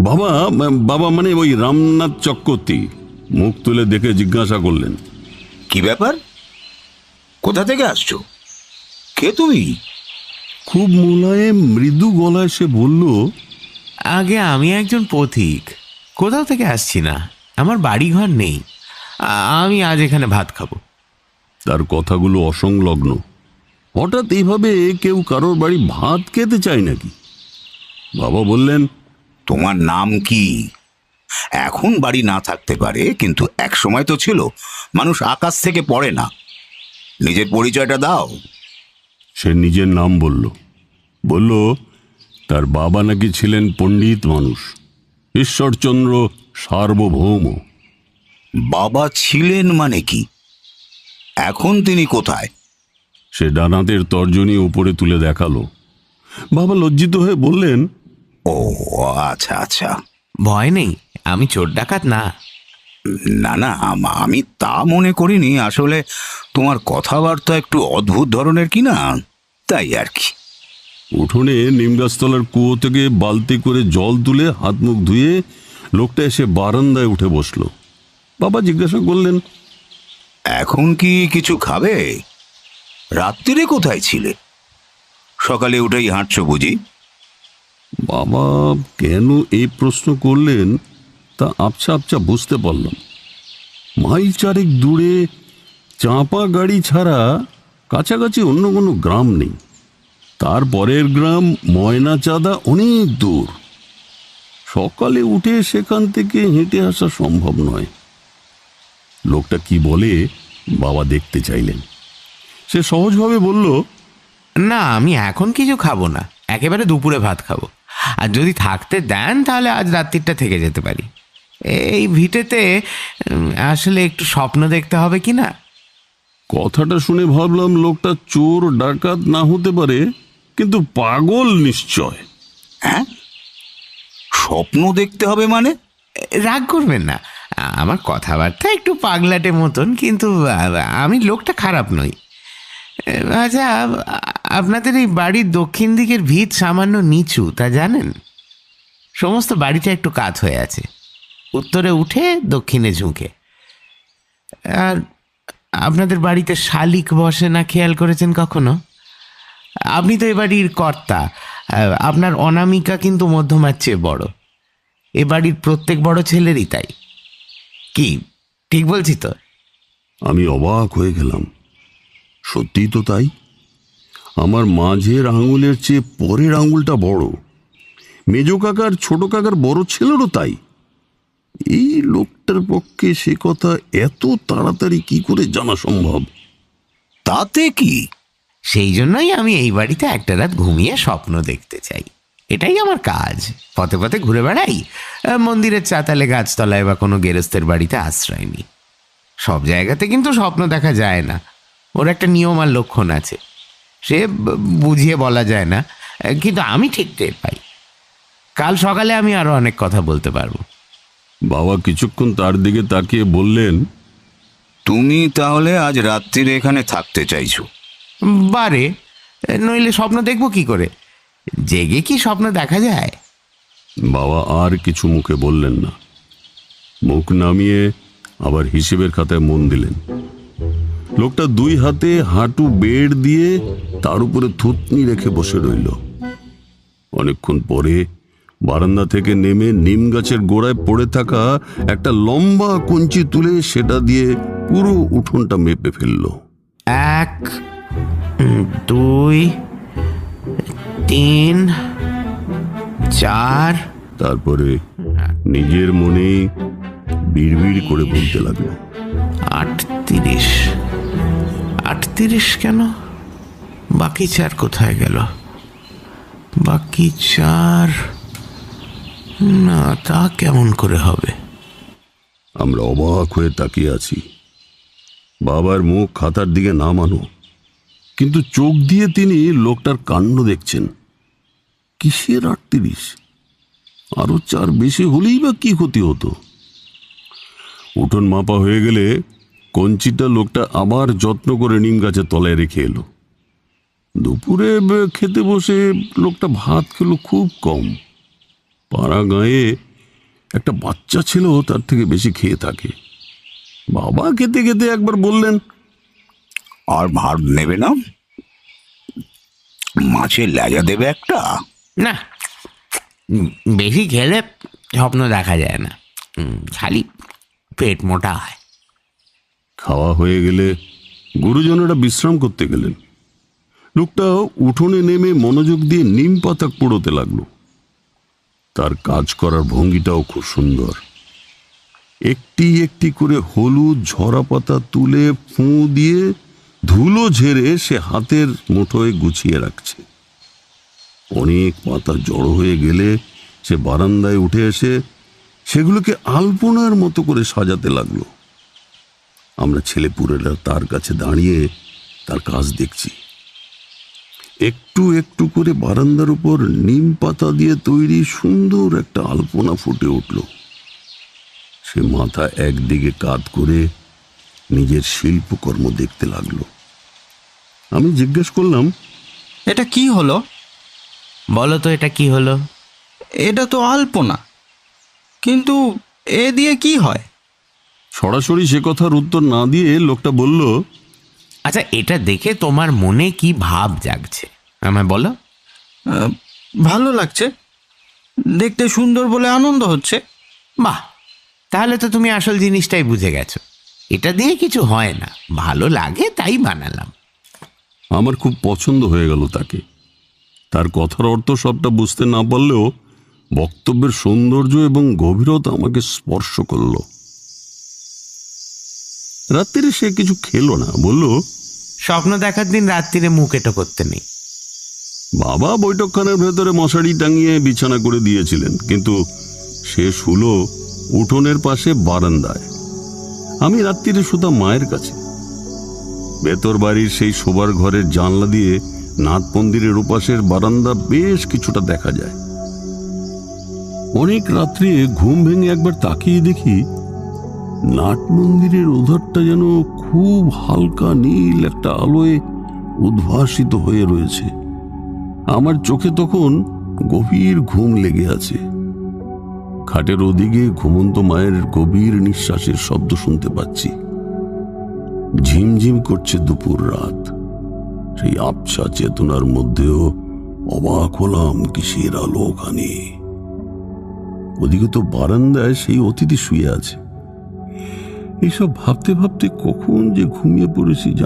বাবা বাবা মানে ওই রামনাথ চক্রবর্তী। মুখ তুলে দেখে জিজ্ঞাসা করলেন। কি ব্যাপার? কোথা থেকে আসছো? কে তুমি? খুব মোলায়েম মৃদু গলায় সে বলল আগে আমি একজন পথিক। কোথাও থেকে আসছি না। আমার বাড়ি ঘর নেই আমি আজ এখানে ভাত খাব। তার কথাগুলো অসংলগ্ন। হঠাৎ এইভাবে কেউ কারোর বাড়ি ভাত খেতে চায় নাকি? বাবা বললেন তোমার নাম কি? এখন বাড়ি না থাকতে পারে কিন্তু এক সময় তো ছিল। মানুষ আকাশ থেকে পড়ে না। নিজের পরিচয়টা দাও। সে নিজের নাম বলল। বলল তার বাবা নাকি ছিলেন পণ্ডিত মানুষ। ঈশ্বরচন্দ্র সার্বভৌম। বাবা ছিলেন মানে কি? এখন তিনি কোথায়? সে ডানাতের তর্জনী উপরে তুলে দেখাল। বাবা লজ্জিত হয়ে বললেন ও আচ্ছা আচ্ছা। ভয় নেই আমি চোর ডাকাত না। না না আম- আমি তা মনে করিনি। আসলে তোমার কথাবার্তা একটু অদ্ভুত ধরনের কি না তাই আর কি। উঠোনে নিমগাছতলার কুয়ো থেকে বালতি করে জল তুলে হাত মুখ ধুয়ে লোকটা এসে বারান্দায় উঠে বসল। বাবা জিজ্ঞাসা করলেন এখন কি কিছু খাবে? রাত্রিরে কোথায় ছিলে? সকালে উঠেই হাঁটছো বুঝি? বাবা, কেন এই প্রশ্ন করলেন? তা আবছা আবছা বুঝতে পারলাম। মাইল চারেক দূরে চাঁপা গাড়ি ছাড়া কাছাকাছি অন্য কোনো গ্রাম নেই। তারপরের গ্রাম ময়নাচাঁদা অনেক দূর। সকালে উঠে সেখান থেকে হেঁটে আসা সম্ভব নয়। লোকটা কি বলে, বাবা দেখতে চাইলেন। সে সহজভাবে বলল, না, আমি এখন কিছু খাব না। একেবারে দুপুরে ভাত খাব। আর যদি থাকতে দেন তাহলে আজ রাত্রিটা থেকে যেতে পারি। এই ভিটেতে আসলে একটু স্বপ্ন দেখতে হবে কি না? কথাটা শুনে ভাবলাম লোকটা চোর ডাকাত না হতে পারে কিন্তু পাগল নিশ্চয়। হ্যাঁ? স্বপ্ন দেখতে হবে মানে? রাগ করবেন না। আমার কথাবার্তা একটু পাগলাটে মতন কিন্তু আমি লোকটা খারাপ নই। আচ্ছা আপনাদের এই বাড়ির দক্ষিণ দিকের ভিত সামান্য নিচু, তা জানেন? সমস্ত বাড়িটা একটু কাত হয়ে আছে। উত্তরে উঠে দক্ষিণে ঝুঁকে। আর আপনাদের বাড়িতে শালিক বসে না খেয়াল করেছেন কখনো? আপনি তো এ বাড়ির কর্তা। আপনার অনামিকা কিন্তু মধ্যমার চেয়ে বড়। এ বাড়ির প্রত্যেক বড় ছেলেরই তাই। কি, ঠিক বলছি তো? আমি অবাক হয়ে গেলাম। সত্যিই তো তাই? আমার মাঝের আঙুলের চেয়ে পরের আঙুলটা বড়। মেজ কাকার ছোট কাকার বড় ছেলেরও তাই। এই লোকটার পক্ষে সে কথা এত তাড়াতাড়ি কি করে জানা সম্ভব? তাতে কি? সেই জন্যই আমি এই বাড়িতে একটা রাত ঘুমিয়ে স্বপ্ন দেখতে চাই। এটাই আমার কাজ। পথে পথে ঘুরে বেড়াই। মন্দিরের চাতালে, গাছতলায় বা কোনো গেরস্তের বাড়িতে আশ্রয় নিই। সব জায়গাতে কিন্তু স্বপ্ন দেখা যায় না। ওর একটা নিয়ম আর লক্ষণ আছে। সে বুঝিয়ে বলা যায় না। কিন্তু আমি ঠিক টের পাই। কাল সকালে আমি আরও অনেক কথা বলতে পারব। বাবা কিছুক্ষণ তার দিকে তাকিয়ে বললেন তুমি তাহলে আজ রাত্রিরে এখানে থাকতে চাইছো? বারে নইলে স্বপ্ন দেখব কি করে? জেগে কি স্বপ্ন দেখা যায়? বাবা আর কিছু মুখে বললেন না। মুখ নামিয়ে আবার হিসেবের খাতায় মন দিলেন। লোকটা দুই হাতে হাঁটু বেড় দিয়ে তার উপরে থুতনি রেখে বসে রইল। অনেকক্ষণ পরে বারান্দা থেকে নেমে নিম গাছের গোড়ায় পড়ে থাকা একটা লম্বা কঞ্চি তুলে সেটা দিয়ে পুরো উঠোনটা মেপে ফেলল। এক দুই তিন চার। তারপরে নিজের মনে বিড়বিড় করে বলতে লাগল। আটত্রিশ। আটত্রিশ কেন? বাকি চার কোথায় গেল? বাকি চার? না, তা কেমন করে হবে? আমরা অবাক হয়ে তাকিয়ে আছি। বাবার মুখ খাতার দিকে নামানো কিন্তু চোখ দিয়ে তিনি লোকটার কাণ্ড দেখছেন। কিসের আটত্রিশ? আরও চার বেশি হলেই বা কি ক্ষতি হতো? উঠোন মাপা হয়ে গেলে কঞ্চিটা লোকটা আবার যত্ন করে নিম গাছের তলায় রেখে এলো। দুপুরে খেতে বসে লোকটা ভাত খেলো খুব কম। পাড়া গাঁয়ে একটা বাচ্চা ছিল, তার থেকে বেশি খেয়ে থাকে। বাবা খেতে খেতে একবার বললেন, আর ভাত নেবে না? মাছের লেজা দেবে একটা? না বেশি খেলে স্বপ্ন দেখা যায় না। খালি পেট মোটা হয়। খাওয়া হয়ে গেলে গুরুজনেরা বিশ্রাম করতে গেলেন। লোকটা উঠোনে নেমে মনোযোগ দিয়ে নিম পাতা পোড়োতে লাগল। তার কাজ করার ভঙ্গিটাও খুব সুন্দর। একটি একটি করে হলুদ ঝরা পাতা তুলে ফুঁ দিয়ে ধুলো ঝেড়ে সে হাতের মুঠোয় গুছিয়ে রাখছে। অনেক পাতা জড়ো হয়ে গেলে সে বারান্দায় উঠে এসে সেগুলোকে আলপনার মতো করে সাজাতে লাগল। আমরা ছেলেপুরেরা তার কাছে দাঁড়িয়ে তার কাজ দেখছি। একটু একটু করে বারান্দার উপর নিম পাতা দিয়ে তৈরি সুন্দর একটা আলপনা ফুটে উঠল। সে মাথা একদিকে কাত করে নিজের শিল্পকর্ম দেখতে লাগল। আমি জিজ্ঞেস করলাম এটা কি হলো? বলো তো এটা কি হলো? এটা তো আলপনা। কিন্তু এ দিয়ে কি হয়? সরাসরি সে কথার উত্তর না দিয়ে লোকটা বলল আচ্ছা এটা দেখে তোমার মনে কি ভাব জাগছে? আমায় বলো। ভালো লাগছে। দেখতে সুন্দর বলে আনন্দ হচ্ছে। বাহ তাহলে তো তুমি আসল জিনিসটাই বুঝে গেছো। এটা দিয়ে কিছু হয় না। ভালো লাগে তাই বানালাম। আমার খুব পছন্দ হয়ে গেল তাকে। তার কথার অর্থ সবটা বুঝতে না পারলেও বক্তব্যের সৌন্দর্য এবং গভীরতা আমাকে স্পর্শ করল। রাত্রিরে সে কিছু খেলো না বলল স্বপ্ন দেখার দিন রাত্রিরে মুখ এটো করতে নেই। বাবা বৈঠকখানার ভেতরে মশারি টাঙিয়ে বিছানা করে দিয়েছিলেন কিন্তু সে শুলো উঠোনের পাশে বারান্দায়। আমি রাত্রিরে শুতাম মায়ের কাছে। ভেতর বাড়ির সেই শোবার ঘরের জানলা দিয়ে নাথ মন্দিরের ওপাশের বারান্দা বেশ কিছুটা দেখা যায়। অনেক রাত্রে ঘুম ভেঙে একবার তাকিয়ে দেখি নাট মন্দিরের ওধারটা যেন খুব হালকা নীল একটা আলোয় উদ্ভাসিত হয়ে রয়েছে। আমার চোখে তখন গভীর ঘুম লেগে আছে। খাটের ওদিকে ঘুমন্ত মায়ের গভীর নিঃশ্বাসের শব্দ শুনতে পাচ্ছি। ঝিমঝিম করছে দুপুর রাত। সেই আবছা চেতনার মধ্যেও অবাক হলাম কিসের আলো ওখানে ওদিকে তো বারান্দায় সেই অতিথি শুয়ে আছে। এইসব ভাবতে ভাবতে কখন যে ঘুমিয়ে পড়েছি জানি